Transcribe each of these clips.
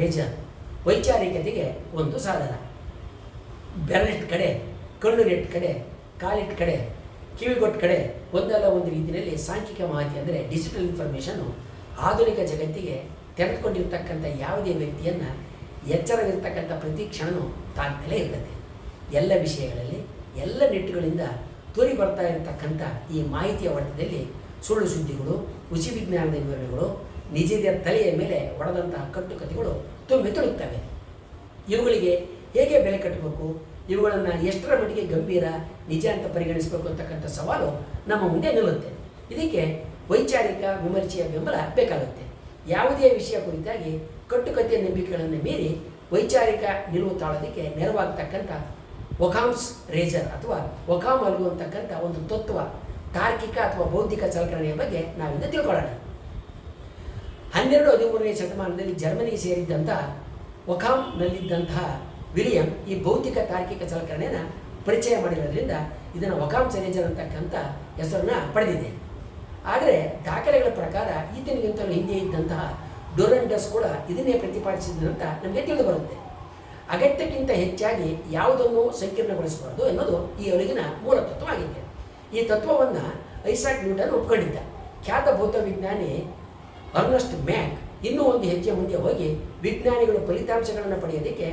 Razor ವೈಚಾರಿಕತೆಗೆ ಒಂದು ಸಾಧನ. ಬೆರಳಿಟ್ ಕಡೆ ಕಣ್ಣುನೆಟ್ ಕಡೆ, ಕಾಲಿಟ್ ಕಡೆ ಕಿವಿಗೊಟ್ಟ ಕಡೆ, ಒಂದಲ್ಲ ಒಂದು ರೀತಿಯಲ್ಲಿ ಸಾಂಖ್ಯಿಕ ಮಾಹಿತಿ ಅಂದರೆ ಡಿಜಿಟಲ್ ಇನ್ಫಾರ್ಮೇಷನ್ನು ಆಧುನಿಕ ಜಗತ್ತಿಗೆ ತೆರೆದುಕೊಂಡಿರ್ತಕ್ಕಂಥ ಯಾವುದೇ ವ್ಯಕ್ತಿಯನ್ನು ಎಚ್ಚರವಿರ್ತಕ್ಕಂಥ ಪ್ರತಿ ಕ್ಷಣವೂ ತಾಗ್ತಲೇ ಇರ್ತದೆ. ಎಲ್ಲ ವಿಷಯಗಳಲ್ಲಿ, ಎಲ್ಲ ನೆಟ್ಟುಗಳಿಂದ ತೋರಿ ಬರ್ತಾ ಇರತಕ್ಕಂಥ ಈ ಮಾಹಿತಿಯ ವರ್ಗದಲ್ಲಿ ಸುಳ್ಳು ಸುದ್ದಿಗಳು ಹುಸಿ ವಿಜ್ಞಾನದ ವಿವರಣೆಗಳು ನಿಜದ ತಲೆಯ ಮೇಲೆ ಒಡೆದಂತಹ ಕಟ್ಟುಕತೆಗಳು ತುಂಬಿ ತುಳುಕ್ತವೆ. ಇವುಗಳಿಗೆ ಹೇಗೆ ಬೆಲೆ ಕಟ್ಟಬೇಕು? ಇವುಗಳನ್ನು ಎಷ್ಟರ ಮಟ್ಟಿಗೆ ಗಂಭೀರ, ನಿಜ ಅಂತ ಪರಿಗಣಿಸಬೇಕು ಅಂತಕ್ಕಂಥ ಸವಾಲು ನಮ್ಮ ಮುಂದೆ ನಿಲ್ಲುತ್ತೆ. ಇದಕ್ಕೆ ವೈಚಾರಿಕ ವಿಮರ್ಶೆಯ ಬೆಂಬಲ ಬೇಕಾಗುತ್ತೆ. ಯಾವುದೇ ವಿಷಯ ಕುರಿತಾಗಿ ಕಟ್ಟುಕತೆಯ ನಂಬಿಕೆಗಳನ್ನು ಮೀರಿ ವೈಚಾರಿಕ ನಿಲುವು ತಾಳೋದಕ್ಕೆ ನೆರವಾಗ್ತಕ್ಕಂಥ ಒಕಾಮ್ಸ್ ರೇಜರ್ ಅಥವಾ ಒಕಾಮ್ ಅಲ್ಗು ಅಂತಕ್ಕಂಥ ಒಂದು ತತ್ವ ತಾರ್ಕಿಕ ಅಥವಾ ಬೌದ್ಧಿಕ ಸಲಕರಣೆಯ ಬಗ್ಗೆ ನಾವಿಂದ ತಿಳ್ಕೊಳ್ಳೋಣ. ಹನ್ನೆರಡು ಹದಿಮೂರನೇ ಶತಮಾನದಲ್ಲಿ ಜರ್ಮನಿಗೆ ಸೇರಿದ್ದಂಥ ಒಕಾಮ್ನಲ್ಲಿದ್ದಂತಹ ವಿಲಿಯಂ ಈ ಭೌತಿಕ ತಾರ್ಕಿಕ ಸಲಕರಣೆಯನ್ನು ಪರಿಚಯ ಮಾಡಿರೋದ್ರಿಂದ ಇದನ್ನು ಒಕಾಮ್ ಸರೇಜರ್ ಅಂತಕ್ಕಂಥ ಹೆಸರನ್ನ ಪಡೆದಿದೆ. ಆದರೆ ದಾಖಲೆಗಳ ಪ್ರಕಾರ ಈತನಿಗಿಂತಲೂ ಹಿಂದೆ ಇದ್ದಂತಹ ಡೊರಂಡಸ್ ಕೂಡ ಇದನ್ನೇ ಪ್ರತಿಪಾದಿಸಿದಂತ ನಮಗೆ ತಿಳಿದು ಬರುತ್ತೆ. ಅಗತ್ಯಕ್ಕಿಂತ ಹೆಚ್ಚಾಗಿ ಯಾವುದನ್ನು ಸಂಕೀರ್ಣಗೊಳಿಸಬಾರದು ಎನ್ನುವುದು ಈ ಅವರಿಗಿನ ಮೂಲ ತತ್ವವಾಗಿದೆ ಈ ತತ್ವವನ್ನು ಐಸಾಕ್ ನ್ಯೂಟನ್ ಒಪ್ಕೊಂಡಿದ್ದ. ಖ್ಯಾತ ಭೌತ ವಿಜ್ಞಾನಿ ಅರ್ನಸ್ಟ್ ಮ್ಯಾಕ್ ಇನ್ನೂ ಒಂದು ಹೆಜ್ಜೆ ಮುಂದೆ ಹೋಗಿ ವಿಜ್ಞಾನಿಗಳು ಫಲಿತಾಂಶಗಳನ್ನು ಪಡೆಯೋದಕ್ಕೆ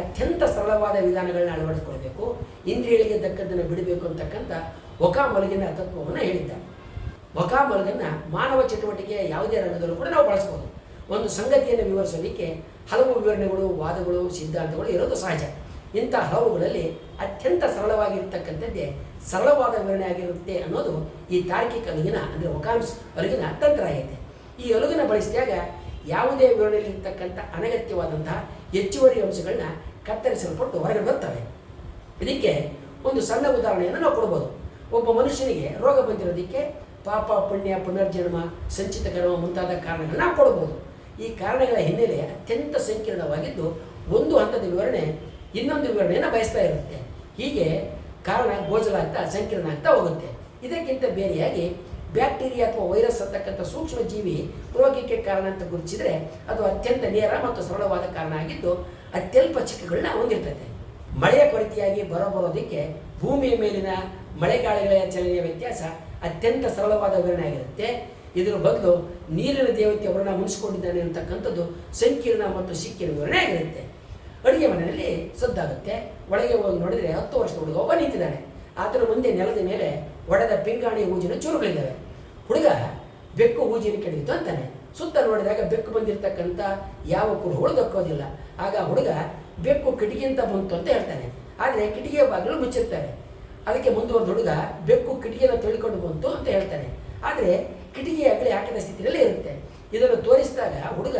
ಅತ್ಯಂತ ಸರಳವಾದ ವಿಧಾನಗಳನ್ನ ಅಳವಡಿಸ್ಕೊಳ್ಬೇಕು. ಇಂದ್ರಿಯಗಳಿಗೆ ತಕ್ಕದ್ದನ್ನು ಬಿಡಬೇಕು ಅಂತಕ್ಕಂಥ ಒಕಾ ಮಲಗಿನ ತತ್ವವನ್ನು ಹೇಳಿದ್ದ. ಒಕಾ ಮಲಗನ್ನ ಮಾನವ ಚಟುವಟಿಕೆಯ ಯಾವುದೇ ರಂಗದಲ್ಲೂ ಕೂಡ ನಾವು ಬಳಸ್ಬೋದು. ಒಂದು ಸಂಗತಿಯನ್ನು ವಿವರಿಸೋದಕ್ಕೆ ಹಲವು ವಿವರಣೆಗಳು, ವಾದಗಳು, ಸಿದ್ಧಾಂತಗಳು ಇರೋದು ಸಹಜ. ಇಂಥ ಹಲವುಗಳಲ್ಲಿ ಅತ್ಯಂತ ಸರಳವಾಗಿರ್ತಕ್ಕಂಥದ್ದೇ ಸರಳವಾದ ವಿವರಣೆ ಆಗಿರುತ್ತೆ ಅನ್ನೋದು ಈ ತಾರ್ಕಿಕ ಅಲುಗಿನ ಅಂದರೆ ಒಕಾಮ್ಸ್ ಅಲುಗಿನ ತಂತ್ರ ಆಗೈತೆ. ಈ ಅಲುಗಿನ ಬಳಸಿದಾಗ ಯಾವುದೇ ವಿವರಣೆಯಲ್ಲಿರ್ತಕ್ಕಂಥ ಅನಗತ್ಯವಾದಂತಹ ಹೆಚ್ಚುವರಿ ಅಂಶಗಳನ್ನ ಕತ್ತರಿಸಲ್ಪಟ್ಟು ಹೊರಗೆ ಬರ್ತವೆ. ಇದಕ್ಕೆ ಒಂದು ಸಣ್ಣ ಉದಾಹರಣೆಯನ್ನು ನಾವು ಕೊಡ್ಬೋದು. ಒಬ್ಬ ಮನುಷ್ಯನಿಗೆ ರೋಗ ಬಂದಿರೋದಕ್ಕೆ ಪಾಪ, ಪುಣ್ಯ, ಪುನರ್ಜನ್ಮ, ಸಂಚಿತ ಕರ್ಮ ಮುಂತಾದ ಕಾರಣಗಳನ್ನ ಕೊಡ್ಬೋದು. ಈ ಕಾರಣಗಳ ಹಿನ್ನೆಲೆ ಅತ್ಯಂತ ಸಂಕೀರ್ಣವಾಗಿದ್ದು ಒಂದು ಹಂತದ ವಿವರಣೆ, ಇನ್ನೊಂದು ವಿವರಣೆಯನ್ನು ಬಯಸ್ತಾ ಇರುತ್ತೆ. ಹೀಗೆ ಕಾರಣ ಗೋಚರಾಗ್ತಾ ಸಂಕೀರ್ಣ ಆಗ್ತಾ ಹೋಗುತ್ತೆ. ಇದಕ್ಕಿಂತ ಬೇರೆಯಾಗಿ ಬ್ಯಾಕ್ಟೀರಿಯಾ ಅಥವಾ ವೈರಸ್ ಅಂತಕ್ಕಂಥ ಸೂಕ್ಷ್ಮ ಜೀವಿ ರೋಗಕ್ಕೆ ಕಾರಣ ಅಂತ ಗುರುತಿಸಿದ್ರೆ ಅದು ಅತ್ಯಂತ ನೇರ ಮತ್ತು ಸರಳವಾದ ಕಾರಣ ಆಗಿದ್ದು ಅತ್ಯಲ್ಪ ಚಿಕ್ಕಗಳನ್ನ ಹೊಂದಿರ್ತದೆ ಮಳೆಯ ಕೊರತೆಯಾಗಿ ಬರೋ ಬರೋದಕ್ಕೆ ಭೂಮಿಯ ಮೇಲಿನ ಮಳೆಗಾಳಿಗಳ ಚಲನೆಯ ವ್ಯತ್ಯಾಸ ಅತ್ಯಂತ ಸರಳವಾದ ವಿವರಣೆ ಆಗಿರುತ್ತೆ. ಇದರ ಬದಲು ನೀರಿನ ದೇವತೆ ವರ್ಣ ಮುನಿಸ್ಕೊಂಡಿದ್ದಾನೆ ಅಂತಕ್ಕಂಥದ್ದು ಸಂಕೀರ್ಣ ಮತ್ತು ಸಿಕ್ಕಿನ ವಿವರಣೆ ಆಗಿರುತ್ತೆ. ಅಡುಗೆ ಮನೆಯಲ್ಲಿ ಸದ್ದಾಗುತ್ತೆ. ಒಳಗೆ ಹೋಗಿ ನೋಡಿದರೆ ಹತ್ತು ವರ್ಷದ ಹುಡುಗ ಒಬ್ಬ ನಿಂತಿದ್ದಾನೆ. ಆತನ ಮುಂದೆ ನೆಲದ ಮೇಲೆ ಒಡೆದ ಪಿಂಗಾಣಿ ಊಜಿನ ಚೂರುಗಳಿದ್ದಾವೆ. ಹುಡುಗ ಬೆಕ್ಕು ಊಜಿನ ಕೆಡವಿತು ಅಂತಾನೆ. ಸುತ್ತ ನೋಡಿದಾಗ ಬೆಕ್ಕು ಬಂದಿರತಕ್ಕಂಥ ಯಾವ ಕುರುಹುಳು ದಕ್ಕೋದಿಲ್ಲ. ಆಗ ಹುಡುಗ ಬೆಕ್ಕು ಕಿಟಕಿಯಿಂದ ಬಂತು ಅಂತ ಹೇಳ್ತಾನೆ. ಆದರೆ ಕಿಟಕಿಯ ಬಾಗಿಲು ಮುಚ್ಚಿರ್ತಾರೆ ಅದಕ್ಕೆ ಮುಂದುವರೆದ ಹುಡುಗ ಬೆಕ್ಕು ಕಿಟಕಿಯನ್ನು ತಿಳ್ಕೊಂಡು ಬಂತು ಅಂತ ಹೇಳ್ತಾನೆ. ಆದರೆ ಕಿಟಕಿಯ ಅಗಲಿ ಹಾಕಿದ ಸ್ಥಿತಿಯಲ್ಲೇ ಇರುತ್ತೆ. ಇದನ್ನು ತೋರಿಸಿದಾಗ ಹುಡುಗ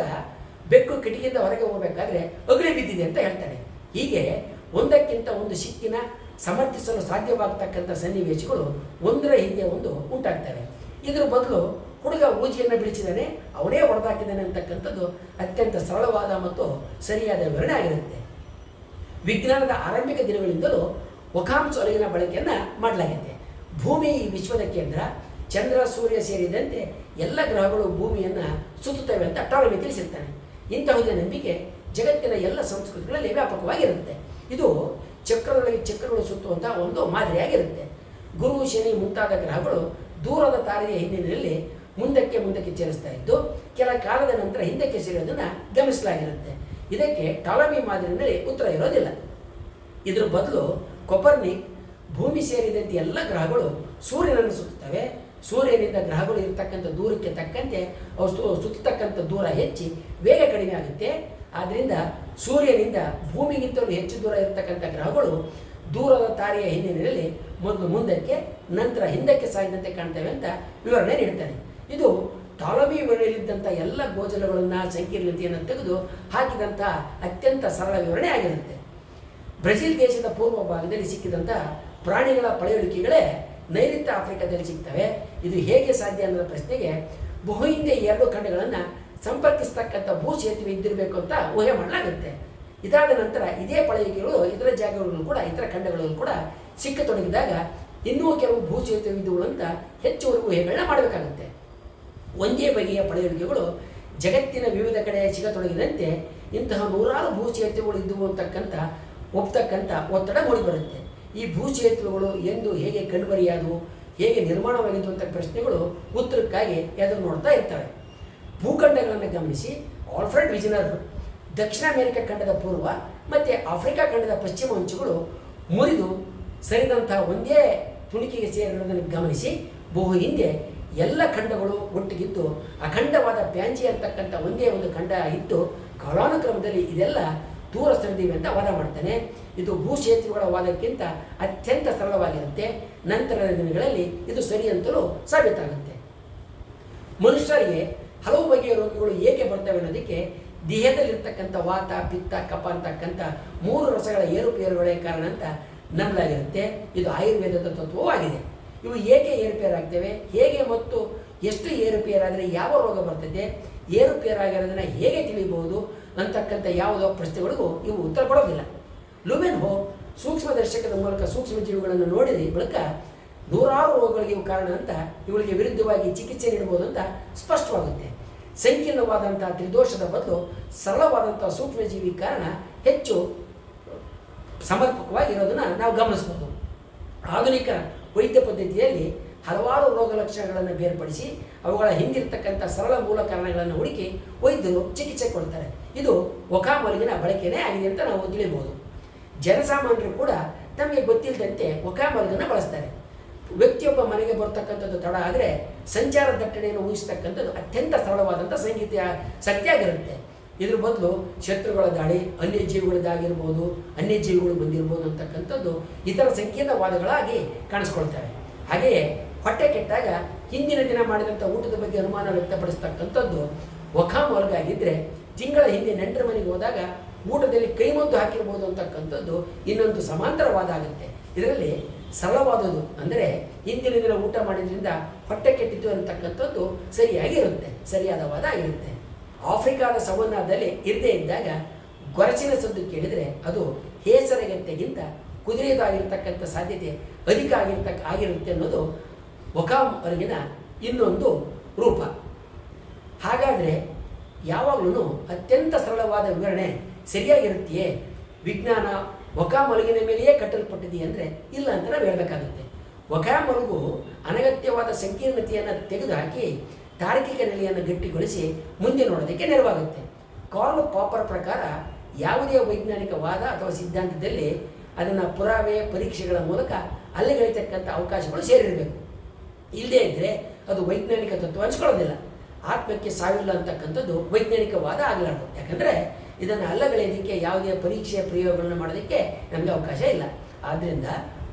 ಬೆಕ್ಕು ಕಿಟಕಿಯಿಂದ ಹೊರಗೆ ಹೋಗಬೇಕಾದ್ರೆ ಅಗಲಿ ಬಿದ್ದಿದೆ ಅಂತ ಹೇಳ್ತಾನೆ. ಹೀಗೆ ಒಂದಕ್ಕಿಂತ ಒಂದು ಸಿಕ್ಕಿನ ಸಮರ್ಥಿಸಲು ಸಾಧ್ಯವಾಗ್ತಕ್ಕಂಥ ಸನ್ನಿವೇಶಗಳು ಒಂದರ ಹಿಂದೆ ಒಂದು ಉಂಟಾಗ್ತವೆ. ಇದರ ಬದಲು ಹುಡುಗ ಊಜಿಯನ್ನು ಬಿಡಿಸಿದಾನೆ ಅವನೇ ಹೊಡೆದಾಕಿದ್ದಾನೆ ಅಂತಕ್ಕಂಥದ್ದು ಅತ್ಯಂತ ಸರಳವಾದ ಮತ್ತು ಸರಿಯಾದ ವಿವರಣೆ ಆಗಿರುತ್ತೆ. ವಿಜ್ಞಾನದ ಆರಂಭಿಕ ದಿನಗಳಿಂದಲೂ ಒಕಾಂಶ ಒಲಗಿನ ಬಳಕೆಯನ್ನು ಮಾಡಲಾಗಿದೆ. ಭೂಮಿ ಈ ವಿಶ್ವದ ಕೇಂದ್ರ, ಚಂದ್ರ, ಸೂರ್ಯ ಸೇರಿದಂತೆ ಎಲ್ಲ ಗ್ರಹಗಳು ಭೂಮಿಯನ್ನು ಸುತ್ತುತ್ತವೆ ಅಂತ ಟಾಲಮಿ ತಿಳಿಸಿರ್ತಾನೆ. ಇಂತಹುದೇ ನಂಬಿಕೆ ಜಗತ್ತಿನ ಎಲ್ಲ ಸಂಸ್ಕೃತಿಗಳಲ್ಲಿ ವ್ಯಾಪಕವಾಗಿರುತ್ತೆ. ಇದು ಚಕ್ರದೊಳಗೆ ಚಕ್ರಗಳು ಸುತ್ತುವಂಥ ಒಂದು ಮಾದರಿಯಾಗಿರುತ್ತೆ ಗುರು, ಶನಿ ಮುಂತಾದ ಗ್ರಹಗಳು ದೂರದ ತಾರೆಯ ಹಿನ್ನೆಲೆಯಲ್ಲಿ ಮುಂದಕ್ಕೆ ಮುಂದಕ್ಕೆ ಚಲಿಸ್ತಾ ಇದ್ದು, ಕೆಲ ಕಾಲದ ನಂತರ ಹಿಂದಕ್ಕೆ ಸೇರೋದನ್ನು ಗಮನಿಸಲಾಗಿರುತ್ತೆ. ಇದಕ್ಕೆ ಟಾಲಮಿ ಮಾದರಿಯಲ್ಲಿ ಉತ್ತರ ಇರೋದಿಲ್ಲ. ಇದರ ಬದಲು ಕೊಪರ್ನಿಕ್, ಭೂಮಿ ಸೇರಿದಂತೆ ಎಲ್ಲ ಗ್ರಹಗಳು ಸೂರ್ಯನನ್ನು ಸುತ್ತುತ್ತವೆ. ಸೂರ್ಯನಿಂದ ಗ್ರಹಗಳು ಇರತಕ್ಕಂಥ ದೂರಕ್ಕೆ ತಕ್ಕಂತೆ ಅವು ಸುತ್ತತಕ್ಕಂಥ ದೂರ ಹೆಚ್ಚಿ, ವೇಗ ಕಡಿಮೆ ಆಗುತ್ತೆ. ಆದ್ದರಿಂದ ಸೂರ್ಯನಿಂದ ಭೂಮಿಗಿಂತಲೂ ಹೆಚ್ಚು ದೂರ ಇರತಕ್ಕಂಥ ಗ್ರಹಗಳು ದೂರದ ತಾರೆಯ ಹಿನ್ನೆಲೆಯಲ್ಲಿ ಮೊದಲು ಮುಂದಕ್ಕೆ, ನಂತರ ಹಿಂದಕ್ಕೆ ಸಾಗಿದಂತೆ ಕಾಣ್ತೇವೆ ಅಂತ ವಿವರಣೆ ನೀಡ್ತಾನೆ. ಇದು ಟಾಲಮಿ ವಿವರಣೆಯಲ್ಲಿದ್ದಂಥ ಎಲ್ಲ ಗೋಚರಗಳನ್ನು ಸಂಕೀರ್ಣತೆಯನ್ನು ತೆಗೆದು ಹಾಕಿದಂಥ ಅತ್ಯಂತ ಸರಳ ವಿವರಣೆ ಆಗಿರುತ್ತೆ. ಬ್ರೆಜಿಲ್ ದೇಶದ ಪೂರ್ವ ಭಾಗದಲ್ಲಿ ಸಿಕ್ಕಿದಂಥ ಪ್ರಾಣಿಗಳ ಪಳೆಯುಳಿಕೆಗಳೇ ನೈಋತ್ಯ ಆಫ್ರಿಕಾದಲ್ಲಿ ಸಿಗ್ತವೆ. ಇದು ಹೇಗೆ ಸಾಧ್ಯ ಅನ್ನೋ ಪ್ರಶ್ನೆಗೆ ಬಹು ಹಿಂದೆ ಎರಡು ಖಂಡಗಳನ್ನು ಸಂಪರ್ಕಿಸ್ತಕ್ಕಂಥ ಭೂ ಸೇತುವೆ ಇದ್ದಿರಬೇಕು ಅಂತ ಊಹೆ ಮಾಡಲಾಗುತ್ತೆ. ಇದಾದ ನಂತರ ಇದೇ ಪಳೆಯುಳಿಕೆಗಳು ಇತರ ಜಾಗಗಳನ್ನು ಕೂಡ, ಇತರ ಖಂಡಗಳನ್ನು ಕೂಡ ಸಿಕ್ಕತೊಡಗಿದಾಗ ಇನ್ನೂ ಕೆಲವು ಭೂ ಸೇತುವೆ ಇದ್ದುಗಳು ಅಂತ ಹೆಚ್ಚುವರಿ ಊಹೆಗಳನ್ನ ಮಾಡಬೇಕಾಗುತ್ತೆ. ಒಂದೇ ಬಗೆಯ ಪಳೆಯುಳಿಕೆಗಳು ಜಗತ್ತಿನ ವಿವಿಧ ಕಡೆ ಸಿಗತೊಡಗಿದಂತೆ ಇಂತಹ ನೂರಾರು ಭೂಚೇತುಗಳು ಇದ್ದುವು ಅಂತಕ್ಕಂಥ, ಒಪ್ತಕ್ಕಂಥ ಒತ್ತಡ ಮೂಡಿಬರುತ್ತೆ. ಈ ಭೂಚೇತುವೆಗಳು ಎಂದು ಹೇಗೆ ಕಣ್ಮರಿಯಾದವು, ಹೇಗೆ ನಿರ್ಮಾಣವಾಗಿದ್ದು ಅಂತ ಪ್ರಶ್ನೆಗಳು ಉತ್ತರಕ್ಕಾಗಿ ಎದುರು ನೋಡ್ತಾ ಇರ್ತವೆ. ಭೂಖಂಡಗಳನ್ನು ಗಮನಿಸಿ, ಆಲ್ಫ್ರೆಡ್ ವಿಜನರ್ ದಕ್ಷಿಣ ಅಮೆರಿಕ ಖಂಡದ ಪೂರ್ವ ಮತ್ತು ಆಫ್ರಿಕಾ ಖಂಡದ ಪಶ್ಚಿಮ ಅಂಚುಗಳು ಮುರಿದು ಸರಿದಂತಹ ಒಂದೇ ತುಣಿಕೆಗೆ ಸೇರಿರುವುದನ್ನು ಗಮನಿಸಿ, ಬಹು ಹಿಂದೆ ಎಲ್ಲ ಖಂಡಗಳು ಒಟ್ಟಿಗಿದ್ದು, ಅಖಂಡವಾದ ಪ್ಯಾಂಜಿ ಅಂತಕ್ಕಂಥ ಒಂದೇ ಒಂದು ಖಂಡ ಇದ್ದು, ಕಾಲಾನುಕ್ರಮದಲ್ಲಿ ಇದೆಲ್ಲ ದೂರ ಸರಿದೀವಿ ಅಂತ ವಾದ ಮಾಡ್ತಾನೆ. ಇದು ಭೂಕ್ಷೇತ್ರಗಳ ವಾದಕ್ಕಿಂತ ಅತ್ಯಂತ ಸರಳವಾಗಿರುತ್ತೆ. ನಂತರದ ದಿನಗಳಲ್ಲಿ ಇದು ಸರಿ ಅಂತಲೂ ಸಾಬೀತಾಗುತ್ತೆ. ಮನುಷ್ಯರಿಗೆ ಹಲವು ಬಗೆಯ ರೋಗಗಳು ಏಕೆ ಬರ್ತವೆ ಅನ್ನೋದಕ್ಕೆ ದೇಹದಲ್ಲಿರ್ತಕ್ಕಂಥ ವಾತ, ಪಿತ್ತ ಕಪ ಅಂತಕ್ಕಂಥ ಮೂರು ರಸಗಳ ಏರುಪೇರುಗಳೇ ಕಾರಣ ಅಂತ ನಂಬಲಾಗಿರುತ್ತೆ. ಇದು ಆಯುರ್ವೇದದ ತತ್ವವೂ ಆಗಿದೆ ಇವು ಏಕೆ ಏರುಪೇರಾಗ್ತವೆ? ಹೇಗೆ ಮತ್ತು ಎಷ್ಟು ಏರುಪೇರಾದರೆ ಯಾವ ರೋಗ ಬರ್ತದೆ? ಏರುಪೇರಾಗಿರೋದನ್ನು ಹೇಗೆ ತಿಳಿಯಬಹುದು? ಅಂತಕ್ಕಂಥ ಯಾವುದೋ ಪ್ರಶ್ನೆಗಳಿಗೂ ಇವು ಉತ್ತರ ಕೊಡೋದಿಲ್ಲ. ಲುಮೆನ್ ಹೋ ಸೂಕ್ಷ್ಮದರ್ಶಕದ ಮೂಲಕ ಸೂಕ್ಷ್ಮ ಜೀವಿಗಳನ್ನು ನೋಡಿದ ಬಳಿಕ ನೂರಾರು ರೋಗಗಳಿಗೆ ಕಾರಣ ಅಂತ ಇವುಗಳಿಗೆ ವಿರುದ್ಧವಾಗಿ ಚಿಕಿತ್ಸೆ ನೀಡಬಹುದು ಅಂತ ಸ್ಪಷ್ಟವಾಗುತ್ತೆ. ಸಂಕೀರ್ಣವಾದಂತಹ ತ್ರಿದೋಷದ ಬದಲು ಸರಳವಾದಂತಹ ಸೂಕ್ಷ್ಮಜೀವಿ ಕಾರಣ ಹೆಚ್ಚು ಸಮರ್ಪಕವಾಗಿರೋದನ್ನು ನಾವು ಗಮನಿಸ್ಬೋದು ಆಧುನಿಕ ವೈದ್ಯ ಪದ್ಧತಿಯಲ್ಲಿ ಹಲವಾರು ರೋಗ ಲಕ್ಷಣಗಳನ್ನು ಬೇರ್ಪಡಿಸಿ ಅವುಗಳ ಹಿಂದಿರ್ತಕ್ಕಂಥ ಸರಳ ಮೂಲ ಕಾರಣಗಳನ್ನು ಹುಡುಕಿ ವೈದ್ಯರು ಚಿಕಿತ್ಸೆ ಕೊಡ್ತಾರೆ. ಇದು ಒಕಾಮಲಿಗಿನ ಬಳಕೆಯೇ ಆಗಿದೆ ಅಂತ ನಾವು ತಿಳಿಯಬಹುದು. ಜನಸಾಮಾನ್ಯರು ಕೂಡ ತಮಗೆ ಗೊತ್ತಿಲ್ಲದಂತೆ ಒಕಾಮಲಗನ್ನು ಬಳಸ್ತಾರೆ. ವ್ಯಕ್ತಿಯೊಬ್ಬ ಮನೆಗೆ ಬರ್ತಕ್ಕಂಥದ್ದು ತಡ ಆದರೆ ಸಂಚಾರ ದಟ್ಟಣೆಯನ್ನು ಊಹಿಸ್ತಕ್ಕಂಥದ್ದು ಅತ್ಯಂತ ಸರಳವಾದಂಥ ಸಂಗೀತ ಸತ್ಯ ಆಗಿರುತ್ತೆ ಇದ್ರ ಬದಲು ಶತ್ರುಗಳ ದಾಳಿ ಅನ್ಯಜೀವಿಗಳದ್ದಾಗಿರ್ಬೋದು ಅನ್ಯಜೀವಿಗಳು ಬಂದಿರ್ಬೋದು ಅಂತಕ್ಕಂಥದ್ದು ಇತರ ಸಂಕೀರ್ಣವಾದಗಳಾಗಿ ಕಾಣಿಸ್ಕೊಳ್ತವೆ. ಹಾಗೆಯೇ ಹೊಟ್ಟೆ ಕೆಟ್ಟಾಗ ಹಿಂದಿನ ದಿನ ಮಾಡಿದಂಥ ಊಟದ ಬಗ್ಗೆ ಅನುಮಾನ ವ್ಯಕ್ತಪಡಿಸ್ತಕ್ಕಂಥದ್ದು ಒಖಾಮೊಲಗಾಗಿದ್ದರೆ ತಿಂಗಳ ಹಿಂದೆ ನೆಂಟರ ಮನೆಗೆ ಹೋದಾಗ ಊಟದಲ್ಲಿ ಕೈಮದ್ದು ಹಾಕಿರ್ಬೋದು ಅಂತಕ್ಕಂಥದ್ದು ಇನ್ನೊಂದು ಸಮಾಂತರವಾದ ಆಗುತ್ತೆ ಇದರಲ್ಲಿ ಸರಳವಾದದ್ದು ಅಂದರೆ ಹಿಂದಿನ ದಿನ ಊಟ ಮಾಡಿದ್ರಿಂದ ಹೊಟ್ಟೆ ಕೆಟ್ಟಿತ್ತು ಅಂತಕ್ಕಂಥದ್ದು ಸರಿಯಾಗಿರುತ್ತೆ, ಸರಿಯಾದ ವಾದ ಆಗಿರುತ್ತೆ ಆಫ್ರಿಕಾದ ಸವನ್ನಾದಲ್ಲಿ ಇರದೇ ಇದ್ದಾಗ ಗೊರಚಿನ ಸದ್ದು ಕೇಳಿದರೆ ಅದು ಹೇಸರಗತ್ತೆಗಿಂತ ಕುದುರೆಯದಾಗಿರ್ತಕ್ಕಂಥ ಸಾಧ್ಯತೆ ಅಧಿಕ ಆಗಿರ್ತಕ್ಕ ಆಗಿರುತ್ತೆ ಅನ್ನೋದು ಒಕಾಮ್ ಅವರಿಗಿನ ಇನ್ನೊಂದು ರೂಪ. ಹಾಗಾದರೆ ಯಾವಾಗಲೂ ಅತ್ಯಂತ ಸರಳವಾದ ವಿವರಣೆ ಸರಿಯಾಗಿರುತ್ತೆಯೇ? ವಿಜ್ಞಾನ ಒಕಾಮಲಗಿನ ಮೇಲೆಯೇ ಕಟ್ಟಲ್ಪಟ್ಟಿದೆಯೇ ಅಂದರೆ ಇಲ್ಲ ಅಂತ ನಾವು ಹೇಳಬೇಕಾಗುತ್ತೆ. ಒಕಾಮಲಗು ಅನಗತ್ಯವಾದ ಸಂಕೀರ್ಣತೆಯನ್ನು ತೆಗೆದುಹಾಕಿ ತಾರ್ಕಿಕ ನೆಲೆಯನ್ನು ಗಟ್ಟಿಗೊಳಿಸಿ ಮುಂದೆ ನೋಡೋದಕ್ಕೆ ನೆರವಾಗುತ್ತೆ. ಕಾರ್ಲ್ ಪಾಪರ್ ಪ್ರಕಾರ ಯಾವುದೇ ವೈಜ್ಞಾನಿಕ ವಾದ ಅಥವಾ ಸಿದ್ಧಾಂತದಲ್ಲಿ ಅದನ್ನು ಪುರಾವೆ, ಪರೀಕ್ಷೆಗಳ ಮೂಲಕ ಅಲ್ಲಿಗಳಿತಕ್ಕಂಥ ಅವಕಾಶಗಳು ಸೇರಿರಬೇಕು. ಇಲ್ಲದೇ ಇದ್ದರೆ ಅದು ವೈಜ್ಞಾನಿಕ ತತ್ವ ಹಂಚ್ಕೊಳ್ಳೋದಿಲ್ಲ. ಆತ್ಮಕ್ಕೆ ಸಾವಿಲ್ಲ ಅಂತಕ್ಕಂಥದ್ದು ವೈಜ್ಞಾನಿಕವಾದ ಆಗಲಾರ್ದು. ಯಾಕಂದರೆ ಇದನ್ನು ಅಲ್ಲಗಳೆಯೋದಕ್ಕೆ ಯಾವುದೇ ಪರೀಕ್ಷೆಯ ಪ್ರಯೋಗಗಳನ್ನು ಮಾಡೋದಕ್ಕೆ ನಮಗೆ ಅವಕಾಶ ಇಲ್ಲ. ಆದ್ದರಿಂದ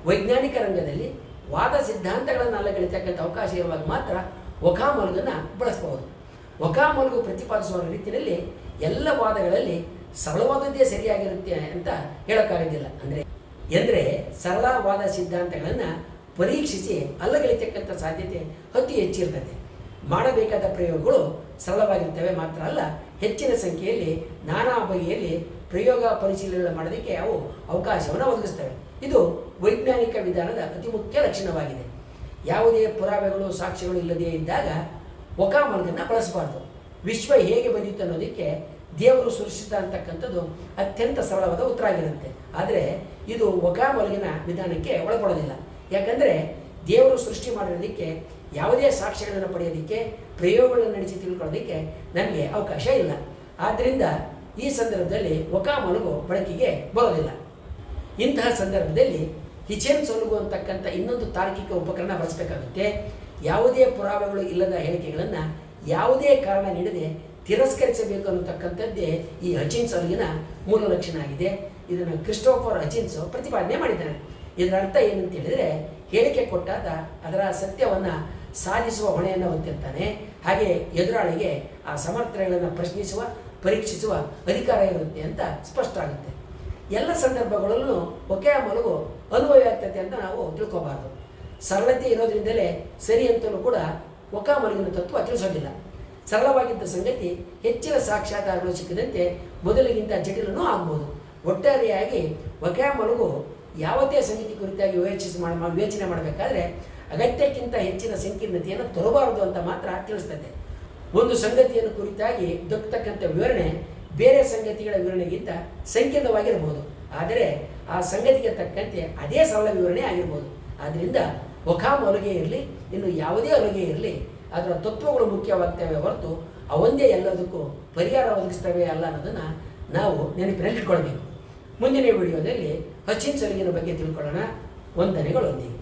ವೈಜ್ಞಾನಿಕ ರಂಗದಲ್ಲಿ ವಾದ ಸಿದ್ಧಾಂತಗಳನ್ನು ಅಲ್ಲಗಳೆತಕ್ಕಂಥ ಅವಕಾಶ ಇರುವಾಗ ಮಾತ್ರ ಒಕಾಮಲ್ಗನ್ನು ಬಳಸಬಹುದು. ಒಕಾಮಲ್ಗು ಪ್ರತಿಪಾದಿಸುವ ರೀತಿಯಲ್ಲಿ ಎಲ್ಲ ವಾದಗಳಲ್ಲಿ ಸರಳವಾದದ್ದೇ ಸರಿಯಾಗಿರುತ್ತೆ ಅಂತ ಹೇಳೋಕ್ಕಾಗೋದಿಲ್ಲ. ಅಂದರೆ ಎಂದರೆ ಸರಳವಾದ ಸಿದ್ಧಾಂತಗಳನ್ನು ಪರೀಕ್ಷಿಸಿ ಅಲ್ಲಗಳಿತಕ್ಕಂಥ ಸಾಧ್ಯತೆ ಅತಿ ಹೆಚ್ಚಿರ್ತದೆ. ಮಾಡಬೇಕಾದ ಪ್ರಯೋಗಗಳು ಸರಳವಾಗಿರ್ತವೆ ಮಾತ್ರ ಅಲ್ಲ ಹೆಚ್ಚಿನ ಸಂಖ್ಯೆಯಲ್ಲಿ ನಾನಾ ಬಗೆಯಲ್ಲಿ ಪ್ರಯೋಗ ಪರಿಶೀಲನೆ ಮಾಡೋದಕ್ಕೆ ಅವು ಅವಕಾಶವನ್ನು ಒದಗಿಸ್ತವೆ ಇದು ವೈಜ್ಞಾನಿಕ ವಿಧಾನದ ಅತಿ ಮುಖ್ಯ ಲಕ್ಷಣವಾಗಿದೆ. ಯಾವುದೇ ಪುರಾವೆಗಳು, ಸಾಕ್ಷ್ಯಗಳು ಇಲ್ಲದೇ ಇದ್ದಾಗ ಒಕಾಮಲ್ಗನ್ನು ಬಳಸಬಾರ್ದು. ವಿಶ್ವ ಹೇಗೆ ಬಂದಿತ್ತು ಅನ್ನೋದಕ್ಕೆ ದೇವರು ಸೃಷ್ಟಿಸಿದ ಅಂತಕ್ಕಂಥದ್ದು ಅತ್ಯಂತ ಸರಳವಾದ ಉತ್ತರ ಆಗಿರುತ್ತೆ. ಆದರೆ ಇದು ಒಕಾಮಲ್ಗಿನ ವಿಧಾನಕ್ಕೆ ಒಳಪಡೋದಿಲ್ಲ. ಯಾಕಂದರೆ ದೇವರು ಸೃಷ್ಟಿ ಮಾಡಿರೋದಕ್ಕೆ ಯಾವುದೇ ಸಾಕ್ಷ್ಯಗಳನ್ನು ಪಡೆಯೋದಕ್ಕೆ ಪ್ರಯೋಗಗಳನ್ನು ನಡೆಸಿ ತಿಳ್ಕೊಳ್ಳೋದಕ್ಕೆ ನಮಗೆ ಅವಕಾಶ ಇಲ್ಲ. ಆದ್ದರಿಂದ ಈ ಸಂದರ್ಭದಲ್ಲಿ ಒಕಾಮಲುಗು ಬಳಕೆಗೆ ಬರೋದಿಲ್ಲ. ಇಂತಹ ಸಂದರ್ಭದಲ್ಲಿ ಹಿಚೆನ್ ಸೊಲುಗು ಅಂತಕ್ಕಂಥ ಇನ್ನೊಂದು ತಾರ್ಕಿಕ ಉಪಕರಣ ಬಳಸಬೇಕಾಗುತ್ತೆ. ಯಾವುದೇ ಪುರಾವೆಗಳು ಇಲ್ಲದ ಹೇಳಿಕೆಗಳನ್ನು ಯಾವುದೇ ಕಾರಣ ನೀಡದೆ ತಿರಸ್ಕರಿಸಬೇಕು ಅನ್ನತಕ್ಕಂಥದ್ದೇ ಈ ಹಚಿನ್ಸ್ ಅವರಿಗಿನ ಮೂಲ ಲಕ್ಷಣ ಆಗಿದೆ. ಇದನ್ನು ಕ್ರಿಸ್ಟೋಫರ್ ಹಚಿನ್ಸ್ ಪ್ರತಿಪಾದನೆ ಮಾಡಿದ್ದಾರೆ. ಇದರ ಅರ್ಥ ಏನಂತ ಹೇಳಿದರೆ ಹೇಳಿಕೆ ಕೊಟ್ಟಾಗ ಅದರ ಸತ್ಯವನ್ನು ಸಾಧಿಸುವ ಹೊಣೆಯನ್ನು ಹೊತ್ತಿರ್ತಾನೆ ಹಾಗೆ ಎದುರಾಳಿಗೆ ಆ ಸಮರ್ಥನೆಗಳನ್ನು ಪ್ರಶ್ನಿಸುವ, ಪರೀಕ್ಷಿಸುವ ಅಧಿಕಾರ ಇರುತ್ತೆ ಅಂತ ಸ್ಪಷ್ಟ ಆಗುತ್ತೆ. ಎಲ್ಲ ಸಂದರ್ಭಗಳಲ್ಲೂ ಒಕೆ ಮಲಗು ಅನುಭವ ಆಗ್ತದೆ ಅಂತ ನಾವು ತಿಳ್ಕೋಬಾರ್ದು. ಸರಳತೆ ಇರೋದ್ರಿಂದಲೇ ಸರಿ ಅಂತಲೂ ಕೂಡ ಒಕಾಮಲಗಿನ ತತ್ವ ತಿಳಿಸೋದಿಲ್ಲ. ಸರಳವಾಗಿದ್ದ ಸಂಗತಿ ಹೆಚ್ಚಿನ ಸಾಕ್ಷಾತ್ಕಾರಗಳು ಸಿಕ್ಕಿದಂತೆ ಮೊದಲಿಗಿಂತ ಜಟಿಲನೂ ಆಗ್ಬೋದು. ಒಟ್ಟಾರೆಯಾಗಿ ಒಕಾಮಲಗು ಯಾವುದೇ ಸಂಗತಿ ಕುರಿತಾಗಿ ಯೋಚಿಸಿ ಮಾಡ ವಿವೇಚನೆ ಮಾಡಬೇಕಾದ್ರೆ ಅಗತ್ಯಕ್ಕಿಂತ ಹೆಚ್ಚಿನ ಸಂಕೀರ್ಣತೆಯನ್ನು ತರಬಾರದು ಅಂತ ಮಾತ್ರ ತಿಳಿಸ್ತದೆ. ಒಂದು ಸಂಗತಿಯನ್ನು ಕುರಿತಾಗಿ ದೊಕ್ಕತಕ್ಕಂಥ ವಿವರಣೆ ಬೇರೆ ಸಂಗತಿಗಳ ವಿವರಣೆಗಿಂತ ಸಂಕೀರ್ಣವಾಗಿರಬಹುದು ಆದರೆ ಆ ಸಂಗತಿಗೆ ತಕ್ಕಂತೆ ಅದೇ ಸರಳ ವಿವರಣೆ ಆಗಿರ್ಬೋದು. ಆದ್ದರಿಂದ ಒಖಾಮ್ ಅಲುಗೆ ಇರಲಿ, ಇನ್ನು ಯಾವುದೇ ಅಲುಗೆ ಇರಲಿ, ಅದರ ತತ್ವಗಳು ಮುಖ್ಯವಾಗ್ತವೆ ಹೊರತು ಅವೊಂದೇ ಎಲ್ಲದಕ್ಕೂ ಪರಿಹಾರ ಒದಗಿಸ್ತವೆ ಅಲ್ಲ ಅನ್ನೋದನ್ನು ನಾವು ನೆನಪಿನಲ್ಲಿಟ್ಕೊಳ್ಬೇಕು. ಮುಂದಿನ ವಿಡಿಯೋದಲ್ಲಿ ಹಚಿನ್ ಸಲಿಗಿನ ಬಗ್ಗೆ ತಿಳ್ಕೊಳ್ಳೋಣ. ವಂದನೆಗಳೊಂದಿಗೆ.